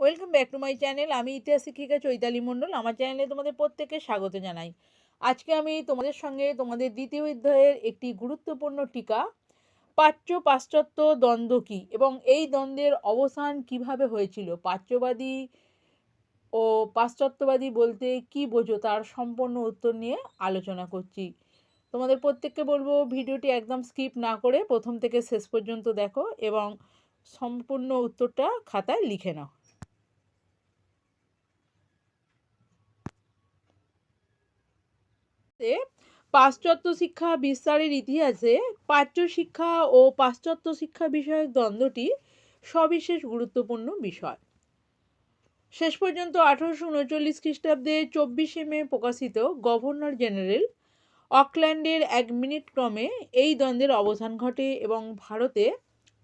Welcome back to my channel আমি ইতিহাস শিক্ষিকা চৈতালি মণ্ডল? আমার চ্যানেলে তোমাদের প্রত্যেককে স্বাগত জানাই। আজকে আমি তোমাদের সঙ্গে তোমাদের দ্বিতীয় অধ্যায়ের একটি গুরুত্বপূর্ণ টিকা প্রাচ্য পাশ্চাত্য দ্বন্দ্ব কী এবং এই দ্বন্দ্বের অবসান কীভাবে হয়েছিল? প্রাচ্যবাদী ও পাশ্চাত্যবাদী বলতে কি বোঝো? তার সম্পূর্ণ উত্তর নিয়ে আলোচনা করছি। তোমাদের প্রত্যেককে বলব, ভিডিওটি একদম স্কিপ না করে প্রথম থেকে শেষ পর্যন্ত দেখো এবং সম্পূর্ণ উত্তরটা খাতায় লিখে নাও। তে পাশ্চাত্য শিক্ষা বিস্তারের ইতিহাসে প্রাচ্য শিক্ষা ও পাশ্চাত্য শিক্ষা বিষয়ক দ্বন্দ্বটি সবিশেষ গুরুত্বপূর্ণ বিষয়। শেষ পর্যন্ত আঠারোশো উনচল্লিশ খ্রিস্টাব্দে চব্বিশে মে প্রকাশিত গভর্নর জেনারেল অকল্যান্ডের এক মিনিট ক্রমে এই দ্বন্দ্বের অবসান ঘটে এবং ভারতে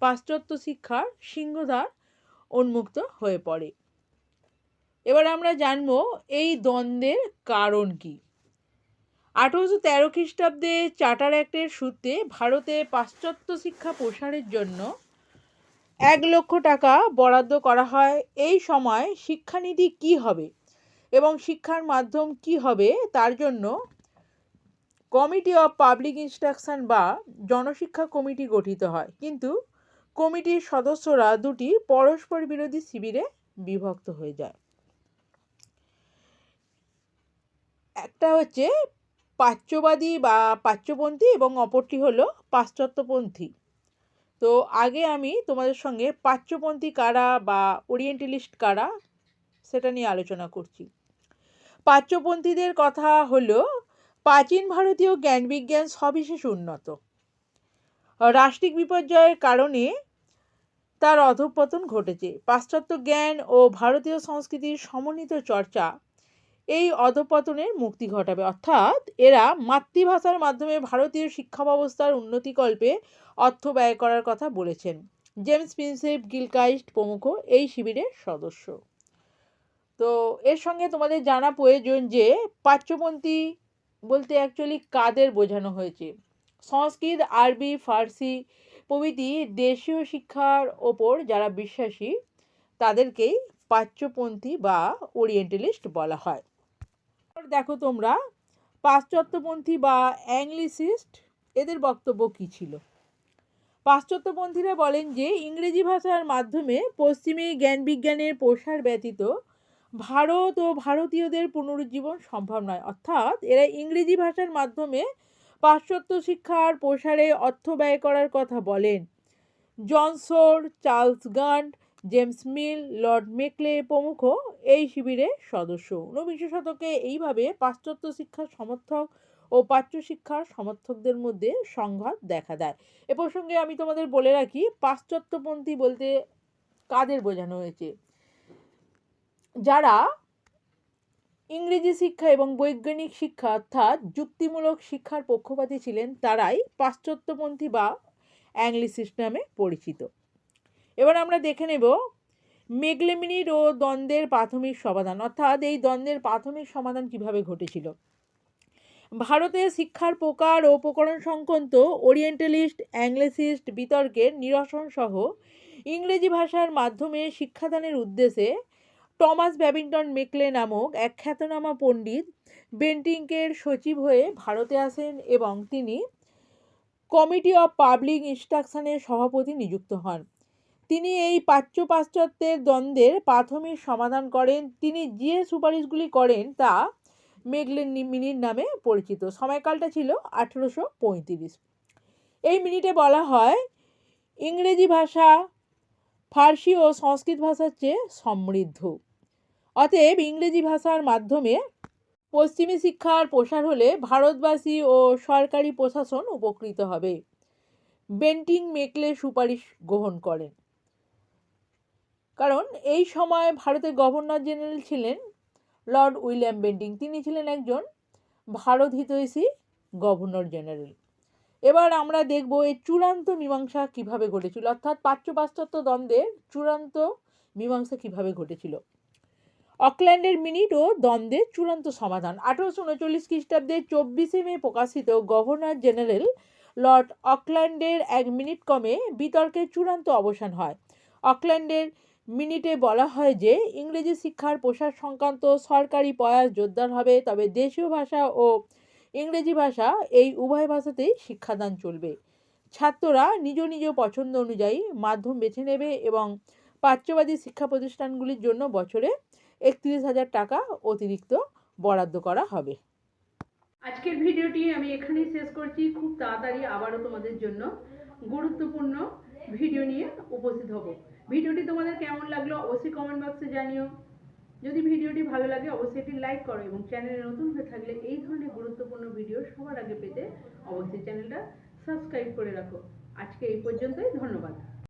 পাশ্চাত্য শিক্ষার সিংহদ্বার উন্মুক্ত হয়ে পড়ে। এবার আমরা জানব এই দ্বন্দ্বের কারণ কি। আঠেরোশো তেরো খ্রিস্টাব্দে চার্টার অ্যাক্টের সূত্রে ভারতে পাশ্চাত্য শিক্ষা প্রসারের জন্য এক লক্ষ টাকা বরাদ্দ করা হয়। এই সময় শিক্ষানীতি কি হবে এবং শিক্ষার মাধ্যম কি হবে তার জন্য কমিটি অফ পাবলিক ইনস্ট্রাকশন বা জনশিক্ষা কমিটি গঠিত হয়। কিন্তু কমিটির সদস্যরা দুটি পরস্পর বিরোধী শিবিরে বিভক্ত হয়ে যায়। একটা হচ্ছে প্রাচ্যবাদী বা প্রাচ্যপন্থী এবং অপরটি হলো পাশ্চাত্যপন্থী। তো আগে আমি তোমাদের সঙ্গে প্রাচ্যপন্থী কারা বা ওরিয়েন্টালিস্ট কারা সেটা নিয়ে আলোচনা করছি। প্রাচ্যপন্থীদের কথা হলো প্রাচীন ভারতীয় জ্ঞান বিজ্ঞান সবিশেষ উন্নত। রাষ্ট্রিক বিপর্যয়ের কারণে তার অধঃপতন ঘটেছে। পাশ্চাত্য জ্ঞান ও ভারতীয় সংস্কৃতির সমন্বিত চর্চা এই অধপতনের মুক্তি ঘটাবে। অর্থাৎ এরা মাতৃভাষার মাধ্যমে ভারতীয় শিক্ষা ব্যবস্থার উন্নতিকল্পে অর্থ ব্যয় করার কথা বলেছেন জেমস প্রিন্সেপ গিলকাইস্ট প্রমুখ এই শিবিরের সদস্য। তো এর সঙ্গে তোমাদের জানা প্রয়োজন যে পাঠ্যপন্থী বলতে অ্যাকচুয়ালি কাদের বোঝানো হয়েছে? সংস্কৃত, আরবি, ফার্সি প্রভৃতি দেশীয় শিক্ষার ওপর যারা বিশ্বাসী তাদেরকেই পাচ্যপন্থী বা ওরিয়েন্টালিস্ট বলা হয়। দেখো তোমরা, পাশ্চাত্যপন্থী বা অ্যাংলিসিস্ট, এদের বক্তব্য কী ছিল? পাশ্চাত্যপন্থীরা বলেন যে, ইংরেজি ভাষার মাধ্যমে পশ্চিমে জ্ঞান বিজ্ঞানের প্রসার ব্যতীত ভারত ও ভারতীয়দের পুনরুজ্জীবন সম্ভব নয়। অর্থাৎ এরা ইংরেজি ভাষার মাধ্যমে পাশ্চাত্য শিক্ষার প্রসারে অর্থ ব্যয় করার কথা বলেন। জনসোর, Charles Grant James Mill, Lord Macaulay প্রমুখ এই শিবিরের সদস্য। ঊনবিংশ শতকে এইভাবে পাশ্চাত্য শিক্ষার সমর্থক ও প্রাচ্য শিক্ষার সমর্থকদের মধ্যে সংঘাত দেখা দেয়। এ প্রসঙ্গে আমি তোমাদের বলে রাখি, পাশ্চাত্যপন্থী বলতে কাদের বোঝানো হয়েছে? যারা ইংরেজি শিক্ষা এবং বৈজ্ঞানিক শিক্ষা অর্থাৎ যুক্তিমূলক শিক্ষার পক্ষপাতী ছিলেন, তারাই পাশ্চাত্যপন্থী বা অ্যাংলিসিস্ট নামে পরিচিত। এবার আমরা দেখে নেব মেগলেমিনির ও দ্বন্দ্বের প্রাথমিক সমাধান, অর্থাৎ এই দ্বন্দ্বের প্রাথমিক সমাধান কীভাবে ঘটেছিল। ভারতে শিক্ষার প্রকার ও উপকরণ সংক্রান্ত ওরিয়েন্টালিস্ট, অ্যাংলেসিস্ট বিতর্কের নিরসন সহ ইংরেজি ভাষার মাধ্যমে শিক্ষাদানের উদ্দেশ্যে টমাস ব্যাবিংটন মেকলে নামক এক খ্যাতনামা পণ্ডিত বেন্টিংকের সচিব হয়ে ভারতে আসেন এবং তিনি কমিটি অফ পাবলিক ইনস্ট্রাকশনের সভাপতি নিযুক্ত হন। তিনি এই প্রাচ্য পাশ্চাত্যের দ্বন্দ্বের প্রাথমিক সমাধান করেন। তিনি যে সুপারিশগুলি করেন তা মেগলেন মিনিট নামে পরিচিত। সময়কালটা ছিল আঠেরোশো পঁয়ত্রিশ। এই মিনিটে বলা হয়, ইংরেজি ভাষা, ফার্সি ও সংস্কৃত ভাষার চেয়ে সমৃদ্ধ। অতএব ইংরেজি ভাষার মাধ্যমে পশ্চিমী শিক্ষার প্রসার হলে ভারতবাসী ও সরকারি প্রশাসন উপকৃত হবে। বেন্টিং মেকলে সুপারিশ গ্রহণ করেন। কারণ এই সময় ভারতের গভর্নর জেনারেল ছিলেন লর্ড উইলিয়াম বেন্টিং। তিনি ছিলেন একজন ভারত হিতৈষী গভর্নর জেনারেল। এবার আমরা দেখব এই চূড়ান্ত মীমাংসা কীভাবে ঘটেছিল, অর্থাৎ প্রাচ্য পাশ্চাত্য দ্বন্দ্বের চূড়ান্ত মীমাংসা কীভাবে ঘটেছিল। অকল্যান্ডের মিনিট ও দ্বন্দ্বের চূড়ান্ত সমাধান। আঠারোশো উনচল্লিশ খ্রিস্টাব্দে চব্বিশে মে প্রকাশিত গভর্নর জেনারেল লর্ড অকল্যান্ডের এক মিনিট কমে বিতর্কের চূড়ান্ত অবসান হয়। অকল্যান্ডের মিনিটে বলা হয় যে, ইংরেজি শিক্ষার প্রসার সংক্রান্ত সরকারি প্রয়াস জোরদার হবে, তবে দেশীয় ভাষা ও ইংরেজি ভাষা এই উভয় ভাষাতেই শিক্ষাদান চলবে। ছাত্ররা নিজ নিজ পছন্দ অনুযায়ী মাধ্যম বেছে নেবে এবং প্রাচ্যবাদী শিক্ষা প্রতিষ্ঠানগুলির জন্য বছরে একত্রিশ হাজার টাকা অতিরিক্ত বরাদ্দ করা হবে। আজকের ভিডিওটি আমি এখানেই শেষ করছি। খুব তাড়াতাড়ি আবারও তোমাদের জন্য গুরুত্বপূর্ণ ভিডিও নিয়ে উপস্থিত হব। ভিডিওটি তোমাদের কেমন লাগল অবশ্যই কমেন্ট বক্সে জানিও। যদি ভিডিওটি ভালো লাগে, অবশ্যই এটি লাইক করো এবং চ্যানেলে নতুন হয়ে থাকলে এই ধরনের গুরুত্বপূর্ণ ভিডিও সবার আগে পেতে অবশ্যই চ্যানেলটা সাবস্ক্রাইব করে রাখো। আজকে এই পর্যন্তই, ধন্যবাদ।